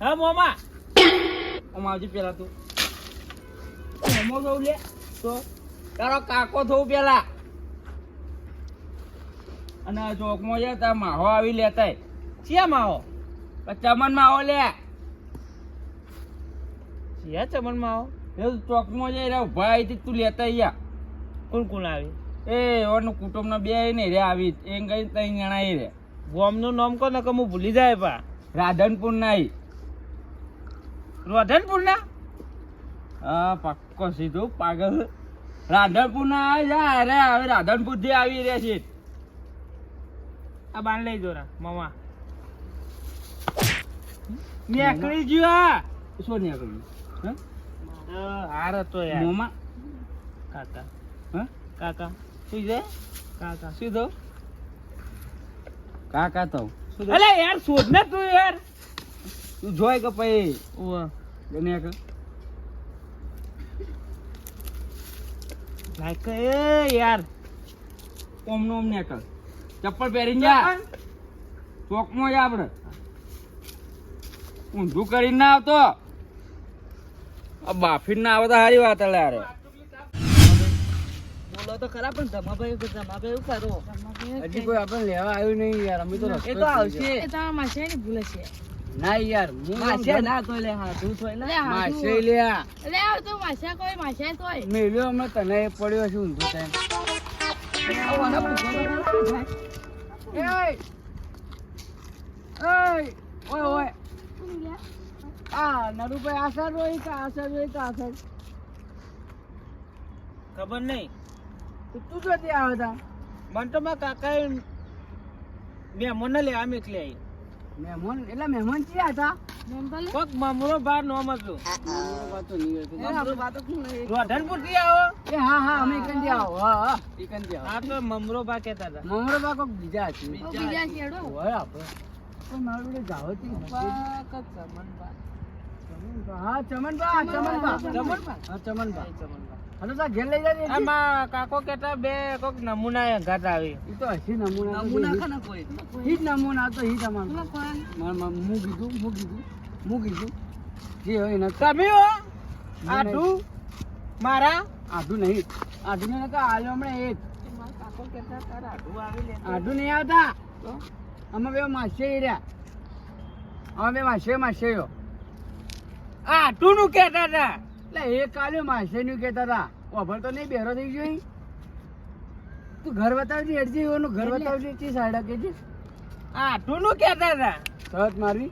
હા મોમા. આમ આવજે પેલા તું. મોમો થવું લે. તો તારો કાકો થવું પેલા. અને ચોકમાં જાય તાર માહો આવી લેતાય ચિયા માહો? ચમન માહો લે. ચિયા ચમન માહો? એ ચોકમાં જાય રે ઊભા આવી તું લેતા અહીંયા કોણ કોણ આવી? એ ઓનું કુટુંબના બે ને રે આવી. એ કઈ ત્રણ જણા એ રે. ગોમનું નામ કે હું ભૂલી જાય પા. રાધનપુર ના રાધનપુર ના? હા પાક્કો સીધું પાગલ. રાધનપુર ના અરે હવે રાધનપુરથી આવી રહ્યા છે આ બાંધ લઈ જોરા મામા. નીકળી ગયો આ. શું નીકળ્યું હાર હતો યાર. મમા? કાકા. હા? કાકા. શું છે? કાકા. શું કાકા તો? અલે યાર શોધ ને તું યાર. તું જોય કે પછી? ઓવા નીકળ લાઈક એ યાર. ઓમ નોમ ને કે? ચપ્પલ પહેરીને જા. ચોકમાં જા આપણે ઊંધું કરીને ના આવતો. આ બાફીને ના આવે તો સારી વાત અલ્યા અરે બોલો તો ખરા પણ ધમાભાઈ ધમાભાઈ એવું કરો હજી કોઈ આપણે લેવા આવ્યું નહીં યાર અમે તો એ તો આવશે. એ તમારા ની ભૂલે છે. ના યાર હું માસે ના તો લે હા તું થોય ના માસે લ્યા લે આવ તો માસે કોઈ માસે તોય મેલ્યો અમે તને એ પડ્યો છે ઊંધો time. એય! એય! ઓય. ઓય આ નરુભાઈ આ સાઈડ હોય કે આ સાઈડ હોય કે આ ખબર નહીં. તો તું જોતી આવે હતા મને તો મારા કાકાએ મહેમાન ને લે આમ એકલી આવી મહેમાન? એટલે મહેમાન ક્યાં હતા? લે કોક મમરો બાર નોમ હતું. વાત તો નહીં. હતી. રોધનપુરથી આવો? એ હા હા અમે એકંદી આવો. હા હા. એકંદી આવો. આ તો મમરો બા કેતા હતા. મમરો બા કોક બીજા છે. બીજા છેડો હોય આપણે પણ મારું જોડે જાવ બા હા ચમનબા ચમન બા હા ચમનબા. હલો તો ઘેર લઈ જાય આમાં કાકો કેતા બે કોક નમૂના ઘાટ આવી. ઈ તો હસી નમૂના. નમૂના ખાના કોઈ? ઈ જ નમૂના તો ઈ તમારું? માર માર મું કીધું મું કીધું મું કીધું. જે હોય ને તમે હો આટું મારા? આઢું નહીં. આઢું ને કા આલ્યો હમણાં એક. કાકો કેતા તારા આટું આવી લે. આઢું નહીં આવતા? અમે બે માસે રહ્યા. અમે બે માસે માસે આ આટું નું કેતા હતા. એટલે એ કાલે માસે નું કહેતા હતા. ઓભર તો નહીં બેરો થઈ ગયો તું ઘર બતાવજે હેડજી એનું ઘર બતાવજે ચી સાડા કે છે તું નું કેતા હતા. સહજ મારવી.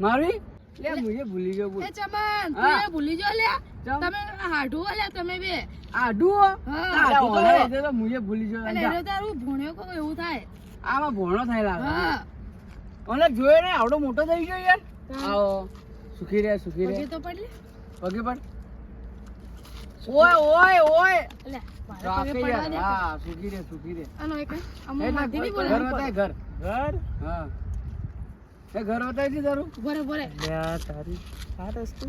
મારવી? લે મુજે ભૂલી ગયો બોલ. એ ચમન તું એ ભૂલી જો લે. તમે હાડું લે તમે બે. હાડું હાડું હા. તો હો. તો મુજે ભૂલી ગયો. એટલે. એનો તારું ભણ્યો કો એવું થાય. આમાં ભોણો થાય લાગે. હા. ઓલે જોયો ને આવડો મોટો થઈ ગયો યાર. આવો. સુખી રે સુખી રે તો પડ પગે પડ. ઓય ઓય ઓય. લે રાખે યાર. હા સુખી રહે સુખી રહે. આનો એક આમ માથી નહીં ઘર બોલે બતાય ઘર. ઘર? હા. એ ઘર બતાય છે તારું? ભરે ભરે લે આ તારી આ રસ્તો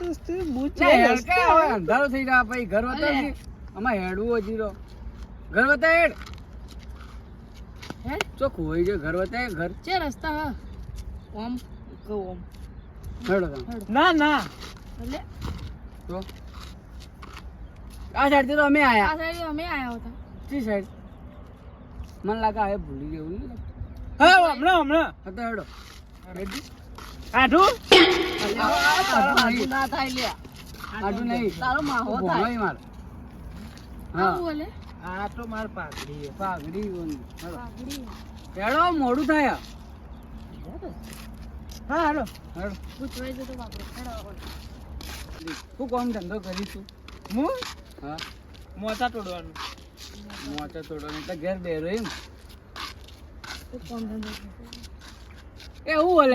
રસ્તો બૂચ હલકે હવે અંધારો થઈ જાય ભાઈ ઘર બતાવજે આમાં હેડવું હજી તો ઘર બતાય હેડ. હે? ચોખ્ખું હોય છે ઘર બતાય ઘર. છે રસ્તા હા. ઓમ કહું આમ. હેડો તમે. ના ના. તો આ સાઈડ તો અમે આ સાઈડ અમે આયા હતા ચી સાઈડ? મને લાગે આ ભૂલી ગયું નહીં હા હમણાં હમણાં. હા હેડો. રેડી? આઠું? આઢું ના થાય લે આઢું નહીં. તારો માહો થાય. માર. હા. બોલે? આ તો માર પાઘડી પાઘડી પાઘડી હેડો મોડું થાય હા હાલો. હેડો પૂછવાઈ જતો બાપરો શું કામ ધંધો કરીશું હું? હા. મોચા તોડવાનું. મોચા તોડવાનું એટલે ઘેર બેરો એમ. તો ધંધો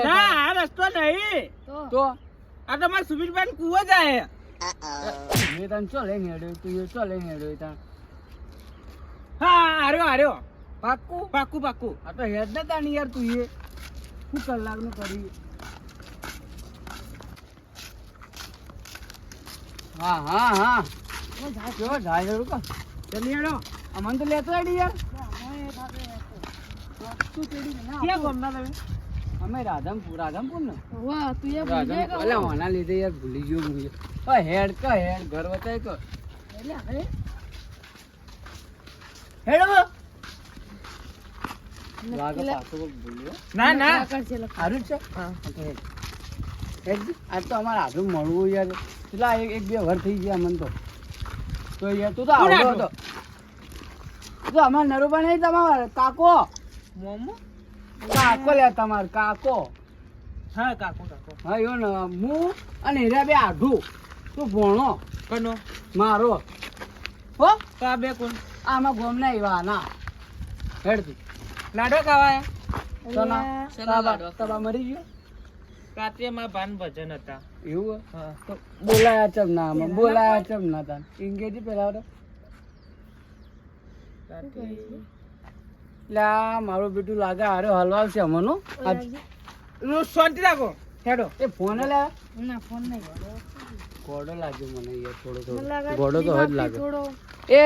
ના આ રસ્તો નહીં. તો? આ તો મારા સુબીરભાઈ કુવો જાય. મેં તને ચો લઈને હેડ્યો? તું એ ચો લઈને હેડ્યો ત્યાં હા હાર્યો હાર્યો. પાક્કું? પાક્કું પાક્કું. આ તો હેડ ને તાની યાર તું એ. શું કલાકનું કરી હા હા હા. કેવો હેડું કા ચલી હેડો અમન તો લેતો હેડી યાર. ક્યાં ગમના તમે? અમે રાધનપુર રાધનપુર ને? વાહ તું એ ભૂલી જાય રાધનપુર ઓના લીધે યાર ભૂલી ગયો હું. યાર. હેડ ક હેડ ઘર વતાય ક. એટલે હવે હેડ હવે. નક્કી લાગે લે- પાછો કોક ભૂલ્યો ના. સારું છે. આજ તો અમારે મળવું યાર. કેટલા એક બે વર થઈ ગયા મને તો. તો યાર તું તો આવડો હતો. તું અમાર નરુબા નહીં તમાર. કાકો. મોમો? કાકો લે તમાર કાકો. હા કાકો કાકુ. હા યો ને હું અને હીરા બે આઢું. તું ભણો. કનો? મારો. હો? તો આ બે કોણ? આમાં ગોમ ના એવા ના. હેડ તું લાડો તાબા તાબા મરી ગયો? રાત્રે માં ભાન ભજન હતા. એવું? હા. તો બોલાયા ચમ ના આમાં બોલાયા ચમ ના તા ઇંગેજી પેલા તો શું કહે છે? લે આ મારું બેટું લાગે હારે હલવાવશે અમનો. આજ શાંતિ રાખો. હેડો. એ ફોન ઘોડો ના ફોન નહીં ગોડો લાગ્યો મને યાર થોડો ઘોડો થોડો ગોડો તો હજ બાપી લાગે. એ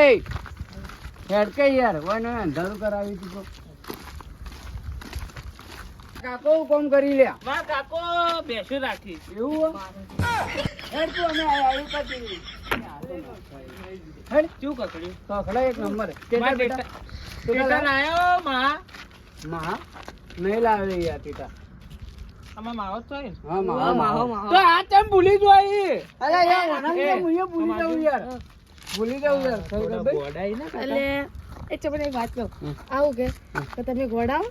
હેડ કે યાર અંધારું કરાવી તો કાકો કોમ કરી લે માં કાકો બેસી રાખી. એવું હેડ તું અમે આવી પછી હેડ. ચૂ કકડી કકડા એક નંબર. માં ટેટા બેટા ટેટા લાયો માં. મહા નહીં લાવે યાર ટેટા આમાં માવો જ હા માહો, મહા માહો, મહા માહો. તો આ ચમ ભૂલી જોઈ અરે યાર ભૂલી અમાર જાઉં યાર. ભૂલી જાઉં યાર. ખબર થોડા ખબર? બોડાઈ ના એટલે એ ચપડે વાત કહું. આવું કે તમે ઘોડાઓ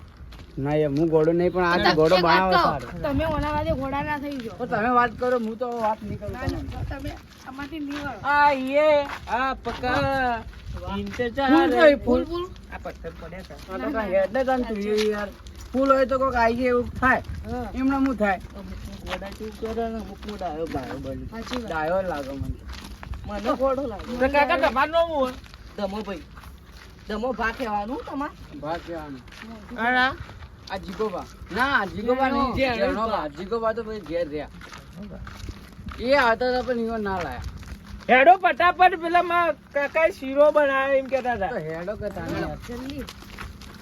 ના યાર હું ઘોડો નહીં પણ આ ઘોડો બનાવે સારો તમે ઓના વાદે ઘોડા ના થઈ જો તમે વાત કરો હું તો વાત નહીં કરું તમે આમાંથી નીકળો. આ યે આ પકા ઇંતજાર ફૂલ ફૂલ. ફૂલ ફૂલ. આ પથ્થર પડ્યા હતા તો કાંઈ હેડ ને તને તું યાર. ફૂલ હોય તો કોક આવી જાય એવું થાય. હા. એમને હું થાય? ગોડા શું કરે ને બની ડાયો લાગે મને. મને ગોડો લાગે. કાકા તમારું હું દમો ભાઈ. દમો ભાગ કહેવાનું તમારે? ભાગ કહેવાનું. આ જીગોબા. ના જીગોબા નહીં. જેણોબા જીગોબા તો ભાઈ ઘેર રહ્યા. એ આવતા હતા પણ ઈવન ના લાયા. હેડો ફટાફટ પેલા માં કાકા શીરો બનાવે એમ કેતા હતા. હેડો કે તાને યાર. જલ્દી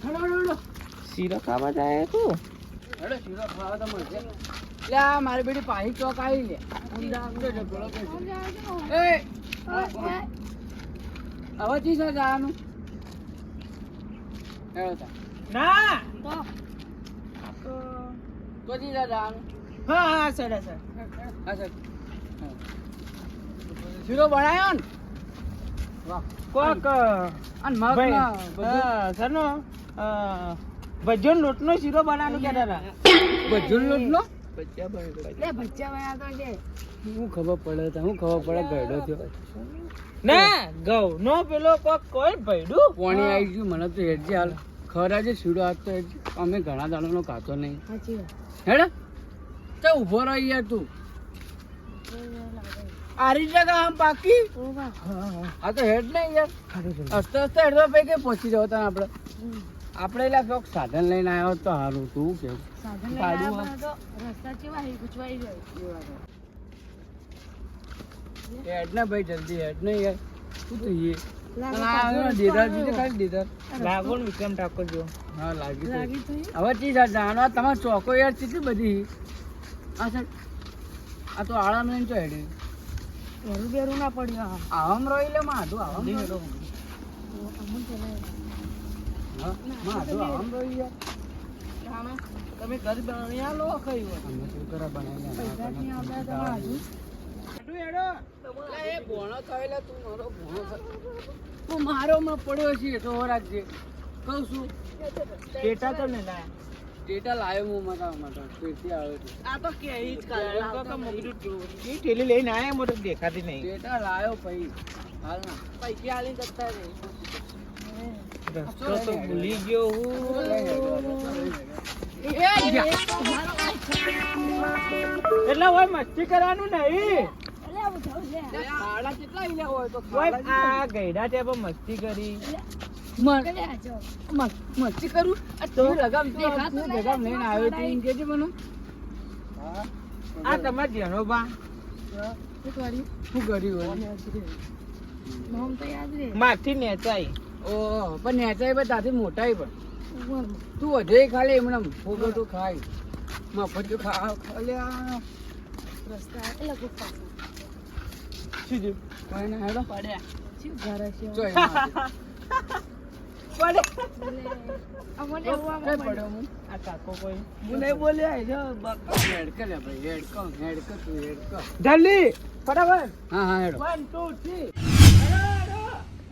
હેડો શીરો ખાવા જાય તું? હેડો શીરો ખાવા તો મળશે. લે આ મારી બેટી પાહી ચોક આવી લે. એ હવે છે જવાનું. હેડો તા. ના! તો ચી હા હા સર સર હા સર શીરો બનાયો ને? વાહ. કોક અન મગ ભાઈ ના બધું હા સરનો ભજન લોટનો શીરો બનાવવાનું કે હતા ભજન લોટનો? હું ખબર પડે તો હું ખબર પડે ગયડો થયો. ના ઘઉં નો પેલો કોક કોઈ ભયડું? પોણી આવી ગયું મને તો હેડજે હાલ. ખરા જે આજ તો અમે ઘણા દાડાનો ખાતો નહીં. હેડ તે ઊભો રહી યાર તું. આરી જગા આમ બાકી? આ તો હેડ નહીં યાર. હસતે હસતે હેડવા પૈકી પહોંચી જાવ તને આપણે. આપણે એલા કોક સાધન લઈને આવ્યો તો સારું તું કેવું? સાધન લઈને તો રસ્તા કેવા હે ગુચવાઈ જાય. હેડ ને ભાઈ જલ્દી હેડ ને યાર. શું તો ચી ચોકો યાર કેટલી બધી. આ તો આળામ લઈને તો હેડી. બેરું ના પડ્યું હા આવામ રોઈ લે માધું હા માધું આવામ રોઈ યાર તમે ઘર લો. કયું અમે શું કરા બનાવી પૈસા થી આપણે તો તું મારો. તું માં પડ્યો છે તો રાખજે કહું છું. ટેટા તો ને ના ડેટા લાવ્યો હું મારા માટે. તેથી આવે છે. આ તો કે ઈ જ કાલે કાકા મગજુ ઈ ઠેલી લઈને આયા મોટો દેખાતી નહીં. ડેટા લાવ્યો પછી. હાલ ના. પૈસા આલી જતા રે રસ્તો તો ભૂલી ગયો હું. એટલે હોય મસ્તી કરવાનું નહીં. મસ્તી કરી. કરું? લગામ લગામ લઈને આવ્યો તું એમ મને. આ તમાર જેનો બા. શું કર્યું માથી નેચાઈ. ઓહ પણ નેચાય પણ તાથી મોટાય પણ. તું વધે ખાલી એમને ફોગટું ખાય. મફત ખાવ ખાલ્યા રસ્તા એટલે. શું થયું કોઈ ના હેડો. પડ્યા શું ઘરે છે? જો એમાં પડે. એટલે અમને એવું આમ કઈ પડે. પડ્યો હું આ કાકો કોઈ. હું નહીં બોલ્યા એ જો. બક હેડ કરે ભાઈ હેડ હેડ કર તું હેડ કર જલ્દી ફટાફટ. હા હા હેડો. વન ટુ થ્રી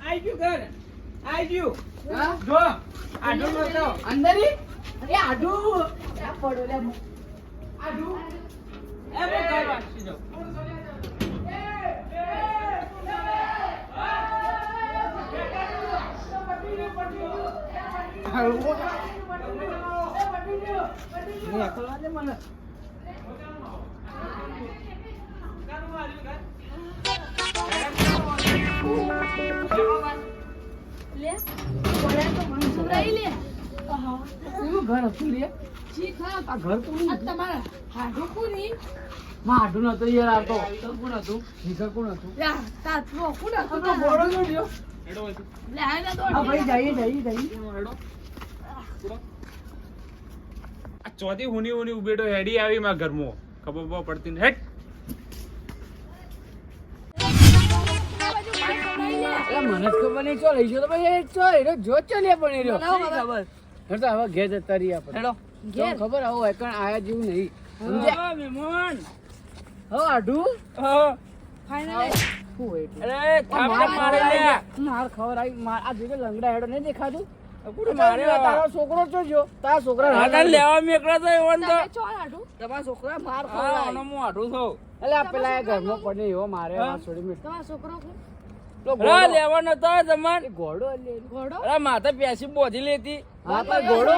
આઈ ગયું ઘર. આઈ ગયું. જો આડો નતો અંદર? ઈ? એ આડુ પડો લે આડુ. એ બો ઘર વાસી જો નીકળવા દે મને લે પડ્યા તો મને સુરાઈ લે આહા. કેવું ઘર હતું. આ ઘર તમારા હાડું કોની? યાર આવતો કોણ હતું ભીખર હતું. ભાઈ જઈએ જઈએ જઈએ આ ચોથી હુની હુની ઉભેટો હેડી આવી માં ઘરમાં. ખબર બહુ પડતી ને. હેટ. મને ખબર નહીં. ચો લઈ ગયો તો ભાઈ ચો એનો જો ચો લે પણ એ રહ્યો ખબર. તો હવે ઘેર જતા રહી આપણે. હેડો. જો ખબર? આવો એકણ આયા જેવું નહીં. સમજ્યા? હા મહેમાન. હો આઢુ હો. ફાઇનલી શું હોય અરે થાપ મારે મારે લે માર ખબર આવી માર આ જોજે લંગડા હેડો નહીં દેખાતું? તારો છોકરો છો જો તારા છોકરા આના લેવા મેકડા તો એવન તો. ચો હાડું? તમારા છોકરા માર હા, ખાવા હું આઠું છું. એટલે આ પેલા એ પડે એવો મારે હા? છોડી મીઠ. તમારો છોકરો કોણ? તો અરે ઘોડો- લેવા નતો તમાર ઘોડો ઘોડો? અરે માથે પેસી બોધી લેતી. હા પણ ઘોડો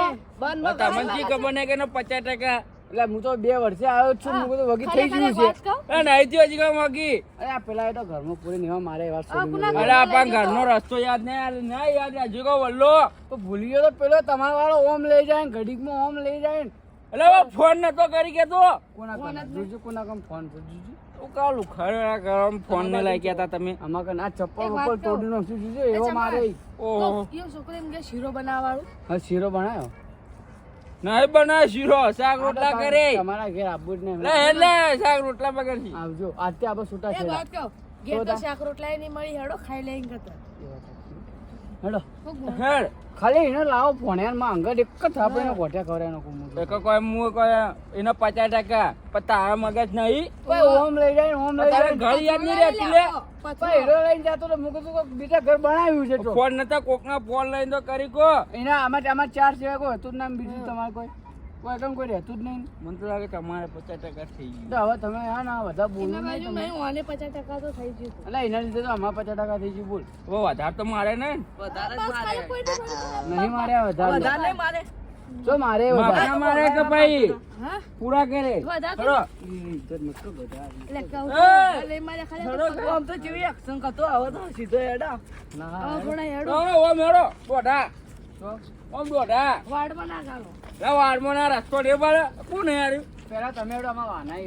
તમને જી ખબર નહીં કે પચાસ ટકા એટલે હું તો બે વર્ષે આવ્યો છું હું. તો વગી થઈ ગયું છે. અરે કહું? નહીં થયો હજી કામ વગી. અરે આ પેલા એ તો ઘરમાં પૂરી નહીં મારે એ મેલી. અરે આપણા ઘરનો રસ્તો યાદ નહીં યાર ના યાદ હજી કો વલ્લો. તો ભૂલી ગયો તો પેલો તમારા વાળો ઓમ લઈ જાય ને ઘડીકમાં ઓમ લઈ જાય ને. એટલે હવે ફોન નતો કરી કે તો કોના કોના કામ ફોન જોજો. તું કાલું ખરા ગરમ ફોન ને લઈ ગયા હતા તમે. અમાર કે આ ચપ્પલ ઉપર તોડી નાખ્યું જોજો એવો મારે. ઓહો. તો છોકરો એમ કે શીરો બનાવવાવાળું. હા શીરો બનાવ્યો નહીં બના શીરો. શાક રોટલા કરે. તમારા ઘેર આબુ જ નહીં એટલે શાક રોટલા વગર આવજો. આજે આપણે છૂટા છે વાત કહું. ઘેર તો શાક રોટલાય નહીં મળી હેડો ખાઈ લઈને કરતા હેડો. હેડ. ખાલી એને લાવો ફોણિયારમાં અંગત એક જ થાપડીને ગોઠ્યા ખવડાવી કરે હું તો. એક કોઈ મુ કોઈ એનો પચાસ ટકા. પણ તારા મગજ નહીં. કોઈ ઓમ લઈ જાય ઓમ લઈ જાય ઘર યાદ નહીં રહેતી લે. પણ હીરો લઈને જતો તો મું તું બીજા ઘર બનાવ્યું છે ફોન નતા કોકના ફોન લઈને તો કરી કો. એના આમાં આમાં ચાર સિવાય કોઈ હતું નામ બીજું તમારે કોઈ? કોઈ એકમ કોઈ રહેતું જ નહીં મને તો લાગે તમારે પચાસ ટકા થઈ તો હવે તમે હા ના બધા બોલો નહીં પચાસ ટકા તો થઈ ગયું એટલે એના લીધે તો આમાં પચાસ ટકા થઈ ગયું બોલ. હવે વધારે તો મારે ને. નહીં મારે વધારે. વધારે મારે. જો મારે વધારે. મારે કે ભાઈ? પૂરા કરે. ઈ ઇજ્જત એટલે કહું એ! છું, મારે ખાલી ચલો આમ તો જેવી એક્શન કરતો આવો તો સીધો હેડા. ના થોડા હેડો. ઓ મેળો. દોઢા ઓમ દોઢા. વાડમાં ના ગાલો લે વાડમાં ના રસ્તો રે બારે. કોણ યાર? પેલા તમે એડો આમાં વાના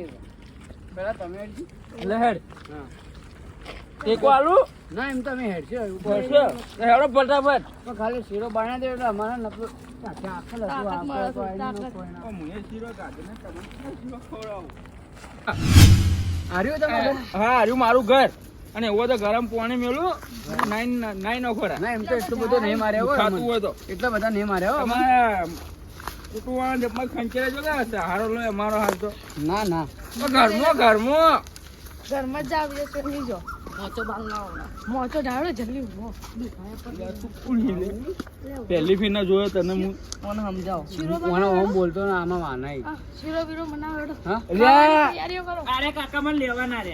પેલા તમે હેડજી. લે હેડ. હા. ટેકો આલુ ના એમ તમે હેડો ફટાફટ. પણ ખાલી શીરો બનાવી દે એટલે અમારે નકરું આખે છે, શીરો તમને શીરો ખવડાવું. તમારે? હા હાર્યું મારું ઘર. અને એવો તો ગરમ પાણી મેલું નાઈન નાઈન નખોરા ના એમ તો એટલું બધું નહીં મારે હો ખાતું હોય તો. એટલા બધા નહીં મારે અમારે કુટુંબવાળા જમવા ખંચેરા જો હશે હારો લો અમારો હાલ તો ના. ના ઘરમાં ઘરમાં. ઘરમાં જ આવી જશે નહીં જો. મોચો ડાળો જલ્દી પહેલી ફીર ના જોયો તને હું કોને સમજાવો ઓમ બોલતો ને આમાં વાના શીરો બીરો બનાવો. હા તૈયારીઓ કરો અરે કાકા મને લેવાના રે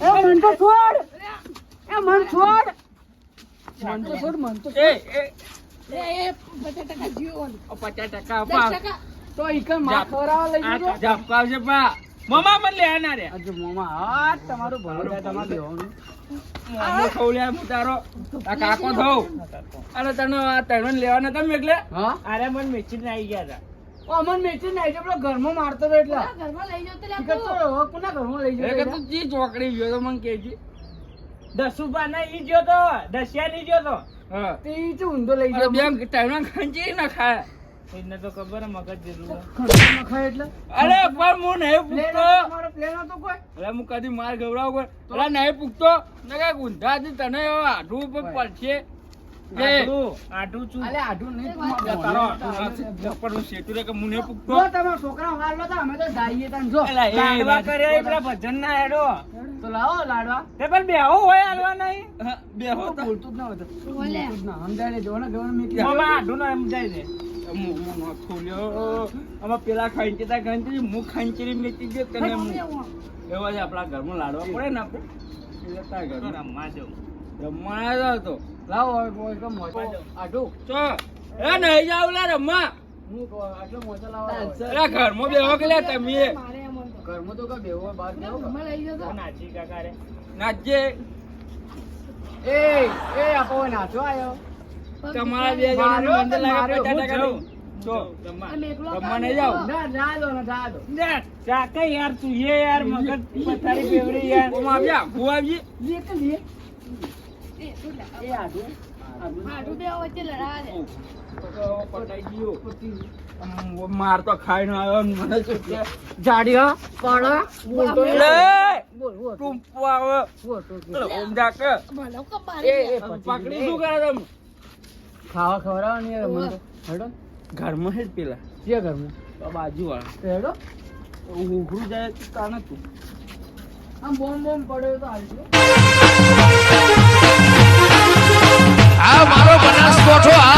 એ મન તો છોડ એ મન છોડ મન તો છોડ મન તો એ એ એ એ પચાસ ટકા જીવો પચાસ ટકા. તો ઈકનમાં ખવરાવા લઈ જજો. જજો છે પા મમા મને લેવાના રે. અજો મમા હાથ તમારું ભલું થાય તમારે બેવાનું મોમો ખવલ્યા હું તારો આ કાકો થઉં અરે તને આ તણન લેવાના તમે એટલે હા? અરે મને મેચી આવી ગયા હતા અમન મેચી નાઈ જો પેલો ઘરમાં મારતો હતો એટલે. ઘરમાં લઈ કોના ઘરમાં લઈ એ કે તું જી ચોકડી ગયો તો મને કેજી દસુપા ના ઈ ગયો તો દસિયા ની ગયો તો. હા. તે ઈ ઊંધો લઈ ગયો. બેન ટાઈમ ખંચી ના ખાય. એને તો ખબર હે મગજ. એટલે? અરે પણ હું નહીં પૂછતો હતો પ્લેન હતો કોઈ? અરે હું કદી માર ગવડાવ કોઈ? અરે નહીં પૂછતો ને કઈ? ઊંધા થી તને આઢું ઉપર પડશે કે ભજન ના એડો તો લાવો લાડવા. તે પણ બેહો હોય હાલવા નહીં. બેહો. બોલતું જ ના હોય. સમજાય ને. આઢું ના સમજાય. આમાં પેલા ખાંચી તા ખાંચી હું મેચી ગયો તને એવા જ આપણા ઘરમાં લાડવા પડે ને આપણે. એટલે તારા રમવા જાઉં. રમવા આવ્યો લાવો હવે કોઈ કે મોટો આઢું ચો. એ નહીં જાવ લા રમવા. હું કહું, આટલો મોટો લાવો અરે ઘરમાં બેહો કે લે તમે? ઘરમાં તો કઈ બેહો બહાર બેહો નાચી કાકા રે નાચજે. એ એ આપો નાચો આયો તમારા બે મંદિર તો લાગે. પચાસ ટકા જાવ ના જા દો ને જા દો લે, યાર તું? એ યાર મગજ પથારી ફેવડી યાર. ઓમ આવ્યા? હું આવી લે કે લે. એ આઢું પટાઈ ગયો માર તો આવ્યો ને મને શું કે? જાડિયા પાડા બોલતો લે બોલ બોલ. આવે. બોલ તો ઓમ જા એ એ પકડી શું કરે તમે? ખાવા ખવડાવવાની ને યાર મને. હેડો. ઘરમાં હેડ પેલા. જે ઘરમાં? બાજુ વાળા હેડો. ઉઘરું જાય તો તાને તું આમ બોમ બોમ પડ્યો તો હાલજો આ મારો બનાસકોઠો આ